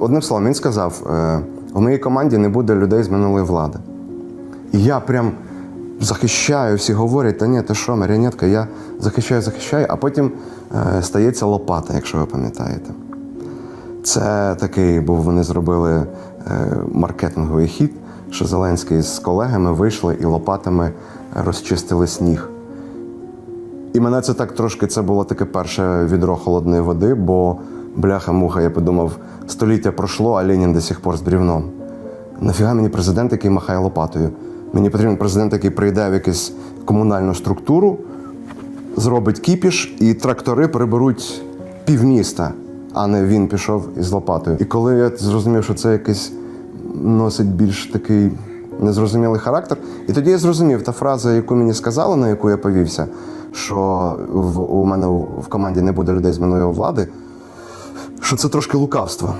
Одним словом, він сказав: е, у моїй команді не буде людей з минулої влади. І я прям захищаю, всі говорять, та ні, ти що, маріонетка, я захищаю, захищаю, а потім е, стається лопата, якщо ви пам'ятаєте. Це такий був, вони зробили е, маркетинговий хід, що Зеленський з колегами вийшли і лопатами розчистили сніг. І мене це так трошки, це було таке перше відро холодної води, бо бляха-муха, я подумав, століття пройшло, а Ленін до сих пор з брівном. Нафіга мені президент, який махає лопатою? Мені потрібен президент, який прийде в якусь комунальну структуру, зробить кіпіш, і трактори приберуть півміста, а не він пішов із лопатою. І коли я зрозумів, що це якийсь носить більш такий незрозумілий характер, і тоді я зрозумів та фраза, яку мені сказали, на яку я повівся, що в, у мене в команді не буде людей з минулої влади, що це трошки лукавство.